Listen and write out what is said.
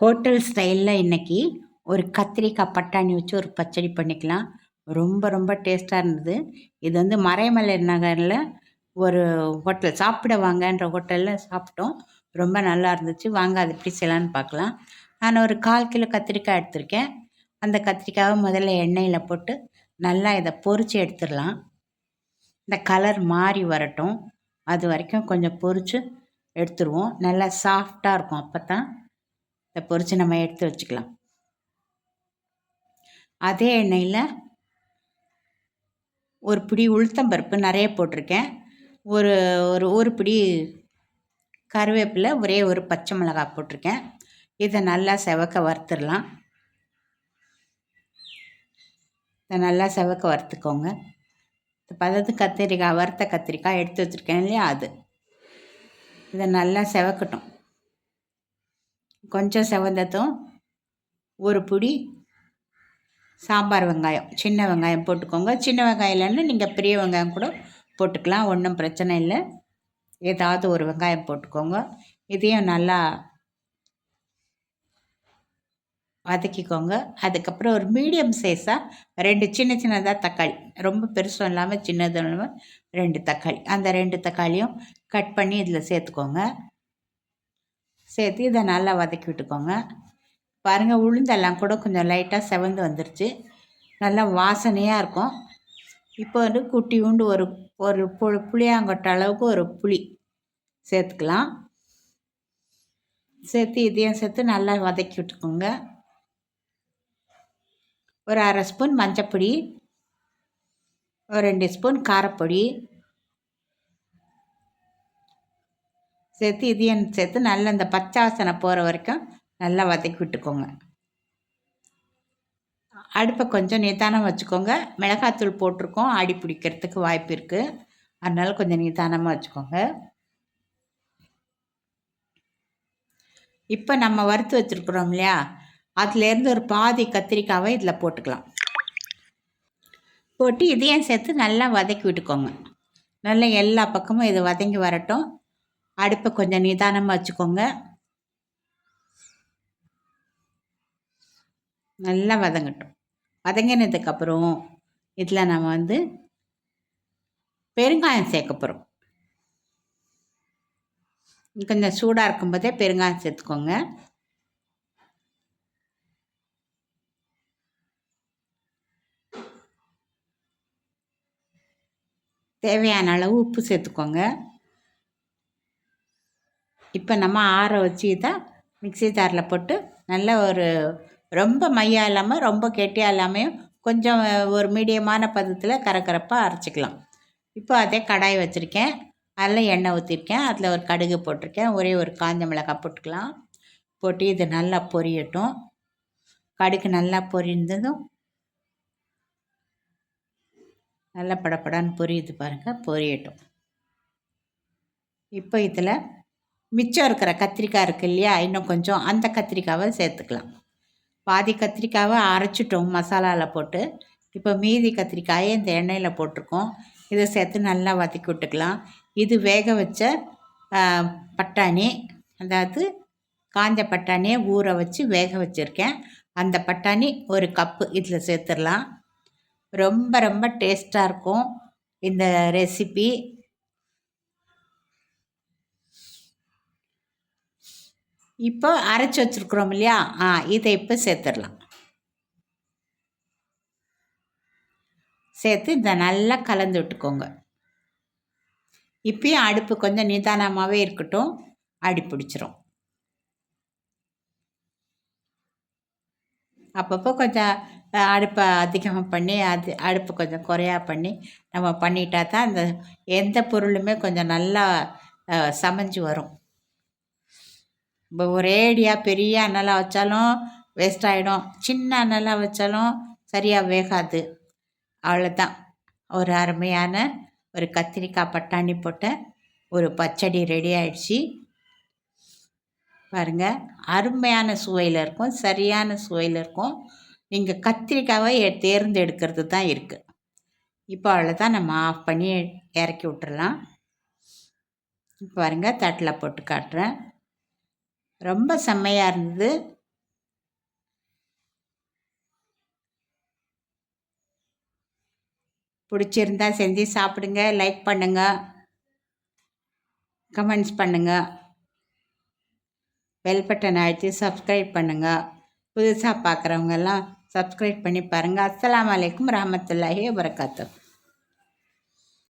Hotel ஸ்டைலில் இன்றைக்கி ஒரு கத்திரிக்காய் பட்டாணி வச்சு ஒரு பச்சடி பண்ணிக்கலாம். ரொம்ப ரொம்ப டேஸ்ட்டாக இருந்தது. இது வந்து மறைமலை நகரில் ஒரு ஹோட்டல் சாப்பிட வாங்கன்ற ஹோட்டலில் சாப்பிட்டோம். ரொம்ப நல்லா இருந்துச்சு. வாங்க அது எப்படி செய்யலான்னு பார்க்கலாம். நான் ஒரு கால் கிலோ கத்திரிக்காய் எடுத்திருக்கேன். அந்த கத்திரிக்காயை முதல்ல எண்ணெயில் போட்டு நல்லா இதை பொறிச்சு எடுத்துடலாம். இந்த கலர் மாறி வரட்டும். அது வரைக்கும் கொஞ்சம் பொறிச்சு எடுத்துருவோம். நல்லா சாஃப்டாக இருக்கும் அப்போ தான் இதை பொரித்து நம்ம எடுத்து வச்சுக்கலாம். அதே எண்ணெயில் ஒரு பிடி உளுத்தம்பருப்பு நிறைய போட்டிருக்கேன். ஒரு ஒரு ஒரு பிடி கருவேப்பிலை ஒரே ஒரு பச்சை மிளகாய் போட்டிருக்கேன். இதை நல்லா செவக்க வறுத்துடலாம். இதை நல்லா செவக்க வறுத்துக்கோங்க. பதத்து கத்திரிக்காய் வறுத்த கத்திரிக்காய் எடுத்து வச்சுருக்கேன் இல்லையா அது. இதை நல்லா செவக்கட்டும். கொஞ்சம் செவந்ததும் ஒரு பிடி சாம்பார் வெங்காயம். சின்ன வெங்காயம் போட்டுக்கோங்க. சின்ன வெங்காயம் இல்லைன்னா நீங்கள் பெரிய வெங்காயம் கூட போட்டுக்கலாம். ஒன்றும் பிரச்சனை இல்லை. ஏதாவது ஒரு வெங்காயம் போட்டுக்கோங்க. இதையும் நல்லா வதக்கிக்கோங்க. அதுக்கப்புறம் ஒரு மீடியம் சைஸாக ரெண்டு சின்ன சின்னதாக தக்காளி. ரொம்ப பெருசும் இல்லாமல் சின்னதும் இல்லாமல் ரெண்டு தக்காளி. அந்த ரெண்டு தக்காளியும் கட் பண்ணி இதில் சேர்த்துக்கோங்க. சேர்த்து இதை நல்லா வதக்கி விட்டுக்கோங்க. பாருங்கள் உளுந்தெல்லாம் கூட கொஞ்சம் லைட்டாக செவந்து வந்துருச்சு. நல்லா வாசனையாக இருக்கும். இப்போ வந்து குட்டி உண்டு ஒரு ஒரு பு புளியாங்கொட்ட அளவுக்கு ஒரு புளி சேர்த்துக்கலாம். சேர்த்து இதையும் சேர்த்து நல்லா வதக்கி விட்டுக்கோங்க. ஒரு அரை ஸ்பூன் மஞ்சப்பொடி ஒரு ரெண்டு ஸ்பூன் காரப்பொடி சேர்த்து இதையும் சேர்த்து நல்லா இந்த பச்சாசனை போகிற வரைக்கும் நல்லா வதக்கி விட்டுக்கோங்க. அடுப்பை கொஞ்சம் நிதானம் வச்சுக்கோங்க. மிளகாத்தூள் போட்டிருக்கோம். அடி பிடிக்கிறதுக்கு வாய்ப்பு இருக்குது அதனால் கொஞ்சம் நிதானமாக வச்சுக்கோங்க. இப்போ நம்ம வறுத்து வச்சுருக்குறோம் இல்லையா? அதுலேருந்து ஒரு பாதி கத்திரிக்காவை இதில் போட்டுக்கலாம். போட்டு இதையும் சேர்த்து நல்லா வதக்கி விட்டுக்கோங்க. நல்லா எல்லா பக்கமும் இது வதங்கி வரட்டும். அடுப்பை கொஞ்சம் நிதானமாக வச்சுக்கோங்க. நல்லா வதங்கட்டும். வதங்கினதுக்கப்புறம் இதில் நம்ம வந்து பெருங்காயம் சேர்க்க போகிறோம் கொஞ்சம் சூடாக இருக்கும்போதே பெருங்காயம் சேர்த்துக்கோங்க. தேவையான அளவு உப்பு சேர்த்துக்கோங்க. இப்போ நம்ம ஆற வச்சு தான் மிக்சி ஜாரில் போட்டு நல்ல ஒரு ரொம்ப மையாக இல்லாமல் ரொம்ப கெட்டியாக இல்லாமையும் கொஞ்சம் ஒரு மீடியமான பதத்தில் கரக்கரப்பாக அரைச்சிக்கலாம். இப்போ அதே கடாய் வச்சுருக்கேன். அதில் எண்ணெய் ஊற்றிருக்கேன். அதில் ஒரு கடுகு போட்டிருக்கேன். ஒரே ஒரு காஞ்ச மிளகாய் போட்டுக்கலாம். போட்டு இது நல்லா பொரியட்டும். கடுகு நல்லா பொரிந்ததும் நல்லா படப்படான்னு பொரியுது பாருங்கள் பொரியட்டும். இப்போ இதில் மிச்சம் இருக்கிற கத்திரிக்காய் இருக்குது இல்லையா இன்னும் கொஞ்சம் அந்த கத்திரிக்காவை சேர்த்துக்கலாம். பாதி கத்திரிக்காவை அரைச்சிட்டோம் மசாலாவில் போட்டு. இப்போ மீதி கத்திரிக்காயை இந்த எண்ணெயில் போட்டிருக்கோம். இதை சேர்த்து நல்லா வதக்கி விட்டுக்கலாம். இது வேக வச்ச பட்டாணி அதாவது காஞ்ச பட்டாணியை ஊற வச்சு வேக வச்சுருக்கேன். அந்த பட்டாணி ஒரு கப்பு இதில் சேர்த்துடலாம். ரொம்ப ரொம்ப டேஸ்ட்டாக இருக்கும் இந்த ரெசிபி. இப்போ அரைச்சி வச்சுருக்குறோம் இல்லையா? ஆ இதை இப்போ சேர்த்துடலாம். சேர்த்து இதை நல்லா கலந்து விட்டுக்கோங்க. இப்பயும் அடுப்பு கொஞ்சம் நிதானமாகவே இருக்கட்டும். அடி பிடிச்சிரும். அப்பப்போ கொஞ்சம் அடுப்பை அதிகமாக பண்ணி அது அடுப்பு கொஞ்சம் குறையா பண்ணி நம்ம பண்ணிட்டா தான் அந்த எந்த பொருளுமே கொஞ்சம் நல்லா சமைஞ்சு வரும். இப்போ ஒரேடியாக பெரிய அனலாக வச்சாலும் வேஸ்ட் ஆகிடும் சின்ன அனலாக வச்சாலும் சரியாக வேகாது. அவ்வளோதான் ஒரு அருமையான ஒரு கத்திரிக்காய் பட்டாணி போட்ட ஒரு பச்சடி ரெடி ஆயிடுச்சு. பாருங்கள் அருமையான சுவையில் இருக்கும் சரியான சுவையில் இருக்கும். நீங்கள் கத்திரிக்காவை தேர்ந்தெடுக்கிறது தான் இருக்குது இப்போ அவ்வளோதான் நம்ம ஆஃப் பண்ணி இறக்கி விட்டுறலாம். பாருங்கள் தட்டில் போட்டு காட்டுறேன். ரொம்ப செம்மையாக இருந்தது. பிடிச்சிருந்தா செஞ்சு சாப்பிடுங்க லைக் பண்ணுங்க கமெண்ட்ஸ் பண்ணுங்க. பெல் பட்டன் அழுத்தி சப்ஸ்கிரைப் பண்ணுங்கள் புதுசாக பார்க்குறவங்கெல்லாம் சப்ஸ்கிரைப் பண்ணி பாருங்கள் அஸ்லாம் வலைக்கம் ரஹமத்துல்லாஹி வரகாத்தூ